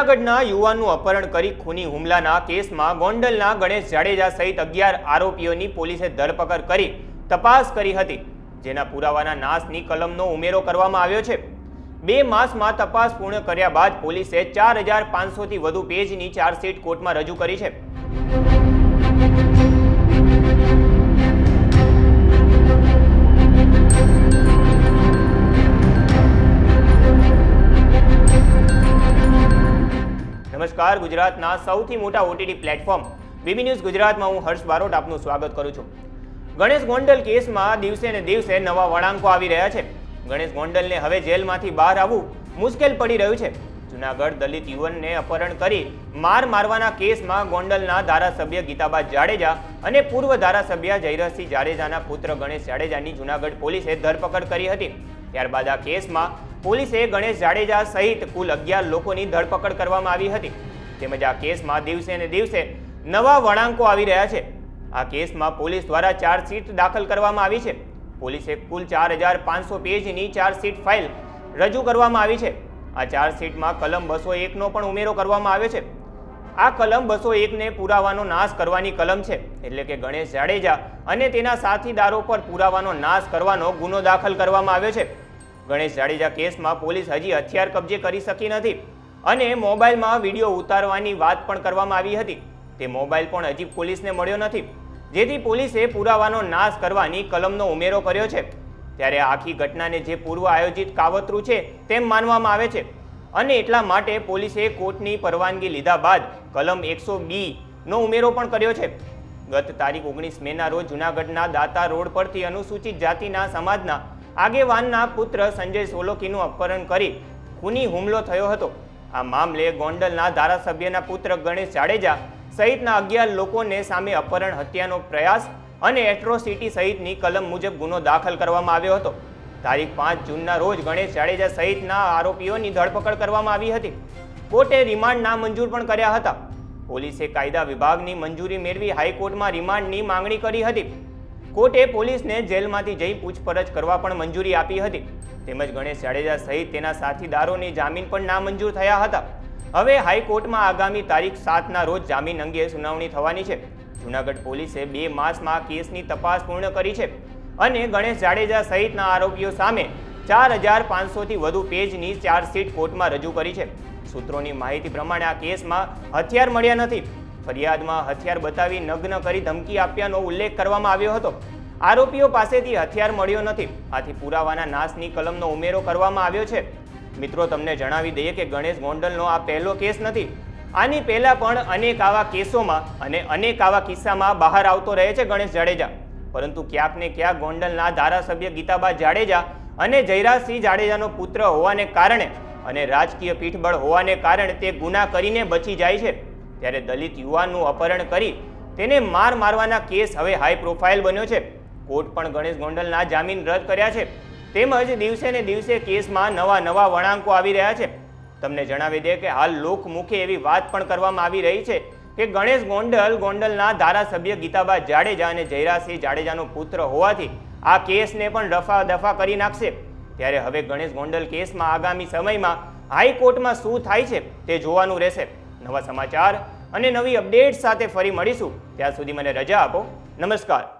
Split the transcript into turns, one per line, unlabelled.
જૂનાગઢના યુવાનનું અપહરણ કરી ખૂની હુમલાના કેસમાં ગોંડલના ગણેશ જાડેજા સહિત અગિયાર આરોપીઓની પોલીસે ધરપકડ કરી તપાસ કરી હતી, જેના પુરાવાના નાશની કલમનો ઉમેરો કરવામાં આવ્યો છે. બે માસમાં તપાસ પૂર્ણ કર્યા બાદ પોલીસે ચાર હજાર પાંચસોથી વધુ પેજની ચાર્જશીટ કોર્ટમાં રજૂ કરી છે. નમસ્કાર. ગુજરાતના સૌથી મોટા ઓટીટી પ્લેટફોર્મ બીબી ન્યૂઝ ગુજરાતમાં હું હર્ષ બારોટ આપનું સ્વાગત કરું છું. ગણેશ ગોંડલ કેસમાં દિવસે ને દિવસે નવા વળાંકો આવી રહ્યા છે. ગણેશ ગોંડલને હવે જેલમાંથી બહાર આવવું મુશ્કેલ પડી રહ્યું છે. જુનાગઢ દલિત યુવાનને અપહરણ કરી માર મારવાના કેસમાં ગોંડલના ધારાસભ્ય ગીતાબા જાડેજા અને પૂર્વ ધારાસભ્ય જયરસિંહ જાડેજાના પુત્ર ગણેશ જાડેજાની જુનાગઢ પોલીસે ધરપકડ કરી હતી. ત્યારબાદ આ કેસમાં પોલીસે ગણેશ જાડેજા સહિત કુલ અગિયાર લોકોની ધરપકડ કરવામાં આવી હતી. તેમજ આ કેસમાં દિવસે ને દિવસે નવા વળાંકો આવી રહ્યા છે. આ કેસમાં પોલીસ દ્વારા ચાર્જશીટ દાખલ કરવામાં આવી છે. પોલીસે કુલ ચાર હજાર પાંચસો પેજની ચાર્જશીટ ફાઇલ રજૂ કરવામાં આવી છે. આ ચાર્જશીટમાં કલમ બસો એકનો પણ ઉમેરો કરવામાં આવ્યો છે. આ કલમ બસો એકને પુરાવાનો નાશ કરવાની કલમ છે. એટલે કે ગણેશ જાડેજા અને તેના સાથીદારો પર પુરાવાનો નાશ કરવાનો ગુનો દાખલ કરવામાં આવ્યો છે. ગણેશ જાડેજા કેસમાં પોલીસ હજી હથિયાર કબજે કરી શકી નથી. અને મોબાઈલમાં વીડિયો ઉતારવાની વાત પણ કરવામાં આવી હતી. તે મોબાઈલ પણ હજી પોલીસને મળ્યો નથી. જેથી પોલીસે પુરાવાનો નાશ કરવાની કલમનો ઉમેરો કર્યો છે. ત્યારે આખી ઘટનાને જે પૂર્વ આયોજિત કાવતરું છે તેમ માનવામાં આવે છે. અને એટલા માટે પોલીસે કોર્ટની પરવાનગી લીધા બાદ કલમ એકસો બીનો ઉમેરો પણ કર્યો છે. ગત તારીખ ઓગણીસ મેના રોજ જૂનાગઢના દાતા રોડ પરથી અનુસૂચિત જાતિના સમાજના આગેવાનના પુત્ર સંજય સોલંકીનું અપહરણ કરી ખૂની હુમલો થયો હતો. આ મામલે ગોંડલના ધારાસભ્યના પુત્ર ગણેશ જાડેજા સહિતના અગિયાર લોકોને સામે અપહરણ હત્યાનો પ્રયાસ અને એટ્રોસિટી સહિતની કલમ મુજબ ગુનો દાખલ કરવામાં આવ્યો હતો. તારીખ પાંચ જૂનના રોજ ગણેશ જાડેજા સહિતના આરોપીઓની ધરપકડ કરવામાં આવી હતી. કોર્ટે રિમાન્ડ નામંજૂર પણ કર્યા હતા. પોલીસે કાયદા વિભાગની મંજૂરી મેળવી હાઈકોર્ટમાં રિમાન્ડની માંગણી કરી હતી. કોર્ટે પોલીસને જેલમાંથી જઈ પૂછપરછ કરવા પણ મંજૂરી આપી હતી. તેમજ ગણેશ જાડેજા સહિત તેના સાથીદારોની જામીન પણ નામંજૂર થયા હતા. હવે હાઈકોર્ટમાં આગામી તારીખ સાતના રોજ જામીન અંગે સુનાવણી થવાની છે. જુનાગઢ પોલીસે બે માસમાં કેસની તપાસ પૂર્ણ કરી છે. અને ગણેશ જાડેજા સહિતના આરોપીઓ સામે ચાર હજાર પાંચસોથી વધુ પેજની ચાર્જશીટ કોર્ટમાં રજૂ કરી છે. સૂત્રોની માહિતી પ્રમાણે આ કેસમાં હથિયાર મળ્યા નથી. ફરિયાદમાં હથિયાર બતાવી નગ્ન કરી ધમકી આપ્યાનો ઉલ્લેખ કરવામાં આવ્યો હતો. આરોપીઓ પાસેથી હથિયાર મળ્યો નથી. આથી પુરાવાના નાશની કલમનો ઉમેરો કરવામાં આવ્યો છે. મિત્રો, તમને જણાવી દઈએ કે ગણેશ ગોંડલનો આ પહેલો કેસ નથી. આની પહેલા પણ અનેક આવા કેસોમાં અને અનેક આવા કિસ્સામાં બહાર આવતો રહે છે ગણેશ જાડેજા. પરંતુ ક્યાંક ને ક્યાંક ગોંડલના ધારાસભ્ય ગીતાબા જાડેજા અને જયરાજસિંહ જાડેજાનો પુત્ર હોવાને કારણે અને રાજકીય પીઠબળ હોવાને કારણે તે ગુના કરીને બચી જાય છે. ત્યારે દલિત યુવાનનું અપહરણ કરી તેને માર મારવાના કેસ હવે હાઈ પ્રોફાઇલ બન્યો છે. કોર્ટ પણ ગણેશ ગોંડલના જામીન રદ કર્યા છે. તેમજ દિવસે ને દિવસે કેસમાં નવા નવા વળાંકો આવી રહ્યા છે. તમને જણાવી દે કે હાલ લોકમુખે એવી વાત પણ કરવામાં આવી રહી છે કે ગણેશ ગોંડલ ગોંડલના ધારાસભ્ય ગીતાબા જાડેજા અને જયરાસિંહ જાડેજાનો પુત્ર હોવાથી આ કેસને પણ રફા દફા કરી નાખશે. ત્યારે હવે ગણેશ ગોંડલ કેસમાં આગામી સમયમાં હાઈકોર્ટમાં શું થાય છે તે જોવાનું રહેશે. નવા સમાચાર અને નવી અપડેટ સાથે ફરી મળીશું. ત્યાં સુધી મને રજા આપો. નમસ્કાર.